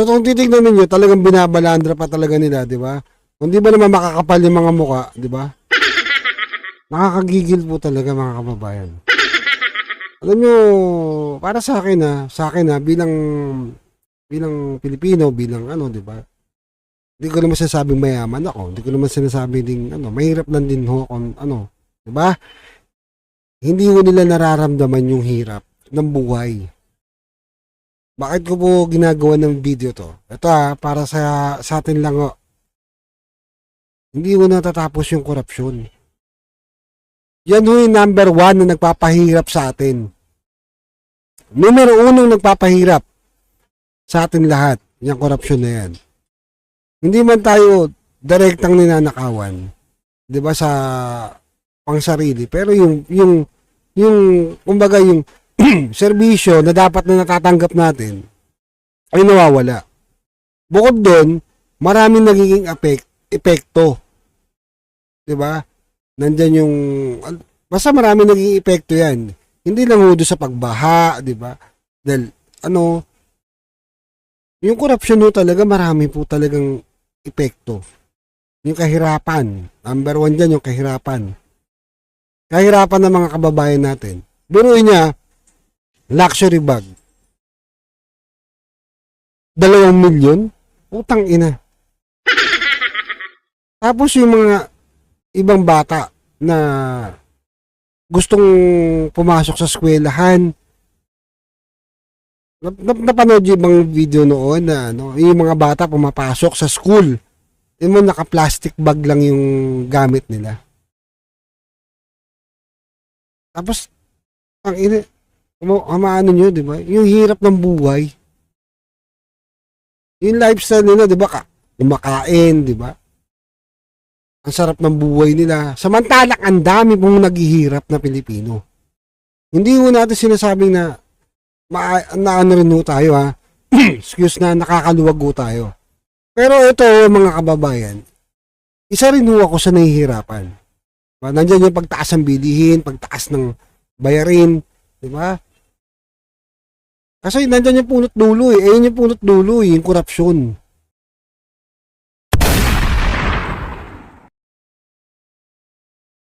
So kung titignan ninyo, talagang binabalandra pa talaga nila, di ba? Kung di ba naman makakapal yung mga muka, di ba? Nakakagigil po talaga mga kababayan. Alam nyo, para sa akin ha, sa akin ha, bilang bilang Pilipino, bilang ano, di ba? Hindi ko naman sinasabing mayaman ako. Hindi ko naman sinasabi ding ano, mahirap lang din ho kung ano, di ba? Hindi ko nila nararamdaman yung hirap ng buhay. Bakit ko po ginagawa ng video to? Ito ah, para sa, sa atin lang oh. Hindi ko natatapos yung korupsyon. Yan ho yung number one na nagpapahirap sa atin. Numero unong nagpapahirap sa atin lahat, yung korupsyon na yan. Hindi man tayo direktang ninanakawan, 'di ba sa pangsarili, pero yung yung yung kumbaga yung serbisyo na dapat na natatanggap natin ay nawawala. Bukod doon, maraming nagiging epek, epekto. 'Di ba? Nandiyan yung basta maraming nagiging epekto 'yan. Hindi lang ho doon sa pagbaha, 'di ba? Dahil ano yung korupsyon ho talaga marami po talagang epekto. Yung kahirapan. Number one dyan, yung kahirapan. Kahirapan ng mga kababayan natin. Biruin niya, luxury bag. Dalawang milyon? Utang ina. Tapos yung mga ibang bata na gustong pumasok sa eskwelahan, Nap, nap, napanood yung ibang video noon na ano, yung mga bata pumapasok sa school. Yung mga naka-plastic bag lang yung gamit nila. Tapos, ang ina, uma- amaano nyo, di ba? Yung hirap ng buhay. Yung lifestyle nila, di ba? Ka, kumakain, di ba? Ang sarap ng buhay nila. Samantalang ang dami pong naghihirap na Pilipino. Hindi mo natin sinasabing na ma ano rin tayo ha. Excuse na nakakaluwag tayo. Pero ito mga kababayan, isa rin ho ako sa nahihirapan. Diba? Nandiyan yung pagtaas ng bilihin, pagtaas ng bayarin, di ba? Kasi nandiyan yung punot dulo eh. Ayun yung punot dulo eh, yung korupsyon.